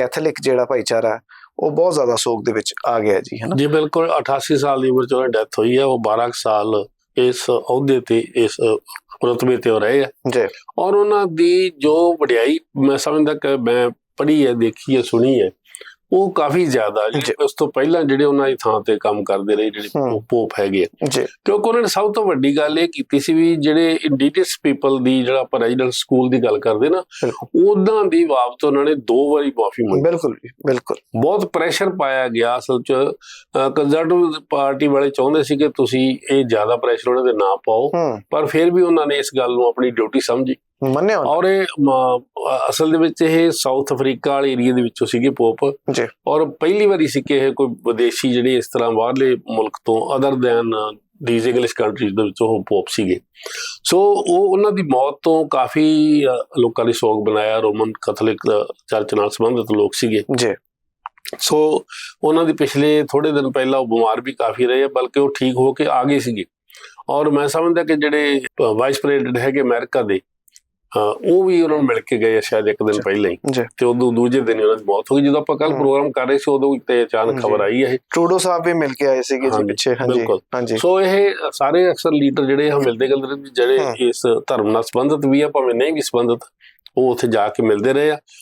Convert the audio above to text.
Catholic ਜਿਹੜਾ ਭਾਈਚਾਰਾ ਉਹ ਬਹੁਤ ਜ਼ਿਆਦਾ ਸੋਗ ਦੇ ਵਿੱਚ ਆ ਗਿਆ ਜੀ ਹਨਾ? ਜੀ ਬਿਲਕੁਲ 88 ਸਾਲ ਦੀ ਉਮਰ 'ਚ ਉਹਨਾਂ ਡੈਥ ਹੋਈ ਹੈ ਉਹ 12 ਕੁ ਸਾਲ ਇਸ ਅਹੁਦੇ ਤੇ ਇਸ ਰੁਤਬੇ ਤੇ ਰਹੇ ਆ। ਜੀ। ਔਰ ਉਹਨਾਂ ਦੀ ਜੋ ਵਡਿਆਈ ਮੈਂ ਸਮਝਦਾ ਕਿ ਮੈਂ ਪੜ੍ਹੀ ਹੈ ਦੇਖੀ ਹੈ ਸੁਣੀ ਹੈ ਉਹ ਕਾਫੀ ਜ਼ਿਆਦਾ ਉਸ ਤੋਂ ਪਹਿਲਾਂ ਜਿਹੜੇ ਉਹਨਾਂ ਦੀ ਥਾਂ ਤੇ ਕੰਮ ਕਰਦੇ ਰਹੇ ਜਿਹੜੇ ਪੋਪ ਹੈਗੇ ਕਿਉਂਕਿ ਉਹਨਾਂ ਨੇ ਸਭ ਤੋਂ ਵੱਡੀ ਗੱਲ ਇਹ ਕੀਤੀ ਸੀ ਵੀ ਜਿਹੜੇ ਇੰਡੀਜਨਸ ਪੀਪਲ ਦੀ ਜਿਹੜਾ ਆਪਾਂ ਰੈਜ਼ੀਡੈਂਟ ਸਕੂਲ ਦੀ ਗੱਲ ਕਰਦੇ ਨਾ ਉਦਾਂ ਦੀ ਬਾਬਤ ਉਹਨਾਂ ਨੇ ਦੋ ਵਾਰੀ ਮਾਫੀ ਮੰਗੀ। ਬਿਲਕੁਲ ਬਿਲਕੁਲ। ਬਹੁਤ ਪ੍ਰੈਸ਼ਰ ਪਾਇਆ ਗਿਆ ਅਸਲ ਚ। ਕੰਜ਼ਰਵੇਟਿਵ ਪਾਰਟੀ ਵਾਲੇ ਚਾਹੁੰਦੇ ਸੀ ਕਿ ਤੁਸੀਂ ਇਹ ਜ਼ਿਆਦਾ ਪ੍ਰੈਸ਼ਰ ਉਹਨਾਂ ਦੇ ਨਾ ਪਾਓ ਪਰ ਫਿਰ ਵੀ ਉਹਨਾਂ ਨੇ ਇਸ ਗੱਲ ਨੂੰ ਆਪਣੀ ਡਿਊਟੀ ਸਮਝੀ। ਮੰਨਿਆ। ਔਰ ਇਹ ਅਸਲ ਦੇ ਵਿੱਚ ਇਹ ਸਾਊਥ ਅਫਰੀਕਾ ਵਾਲੇ ਏਰੀਆ ਦੇ ਵਿੱਚੋਂ ਸੀਗੇ ਪੋਪ ਜੀ। ਔਰ ਪਹਿਲੀ ਵਾਰੀ ਸੀ ਕਿ ਇਹ ਕੋਈ ਵਿਦੇਸ਼ੀ ਜਿਹੜੇ ਇਸ ਤਰ੍ਹਾਂ ਬਾਹਰਲੇ ਮੁਲਕ ਤੋਂ other than these English countries ਦੇ ਵਿੱਚ ਉਹ ਪੋਪ ਸੀਗੇ। ਸੋ ਉਹ ਉਹਨਾਂ ਦੀ ਮੌਤ ਤੋਂ ਕਾਫੀ ਲੋਕਾਂ ਨੇ ਸੋਗ ਬਣਾਇਆ। ਰੋਮਨ ਕੈਥੋਲਿਕ ਚਰਚ ਨਾਲ ਸੰਬੰਧਿਤ ਲੋਕ ਸੀਗੇ। ਜੀ। ਸੋ ਉਹਨਾਂ ਦੀ ਪਿਛਲੇ ਥੋੜੇ ਦਿਨ ਪਹਿਲਾਂ ਉਹ ਬਿਮਾਰ ਵੀ ਕਾਫੀ ਰਹੇ ਬਲਕਿ ਉਹ ਠੀਕ ਹੋ ਕੇ ਆ ਗਏ ਸੀਗੇ। ਔਰ ਮੈਂ ਸਮਝਦਾ ਕਿ ਜਿਹੜੇ ਵਾਈਸ ਪ੍ਰੈਜ਼ੀਡੈਂਟ ਹੈਗੇ ਅਮਰੀਕਾ ਦੇ ਉਹ ਵੀ ਉਹਨਾਂ ਨੂੰ ਮਿਲ ਕੇ ਗਏ ਆ ਸ਼ਾਇਦ ਇੱਕ ਦਿਨ। ਪਹਿਲਾਂ ਹੀ ਤੇ ਉਦੋਂ ਦੂਜੇ ਦਿਨ ਉਹਨਾਂ ਦੀ ਮੌਤ ਹੋ ਗਈ ਜਦੋਂ ਆਪਾਂ ਕੱਲ। ਪ੍ਰੋਗਰਾਮ ਕਰ ਰਹੇ ਸੀ ਉਦੋਂ ਤੇ ਅਚਾਨਕ। ਖਬਰ ਆਈ ਹੈ ਟਰੂਡੋ ਸਾਹਿਬ ਵੀ ਮਿਲ ਕੇ ਆਏ ਸੀਗੇ ਜੀ ਪਿੱਛੇ ਹਾਂਜੀ ਬਿਲਕੁਲ। ਹਾਂਜੀ ਸੋ ਇਹ ਸਾਰੇ ਅਕਸਰ ਲੀਡਰ ਜਿਹੜੇ ਆ ਮਿਲਦੇ ਗਿਲਦੇ ਨੇ, ਜਿਹੜੇ। ਇਸ ਧਰਮ ਨਾਲ ਸੰਬੰਧਿਤ ਵੀ ਆ ਭਾਵੇਂ ਨਹੀਂ ਵੀ ਸੰਬੰਧਿਤ ਉਹ ਉੱਥੇ ਜਾ ਕੇ ਮਿਲਦੇ ਰਹੇ ਆ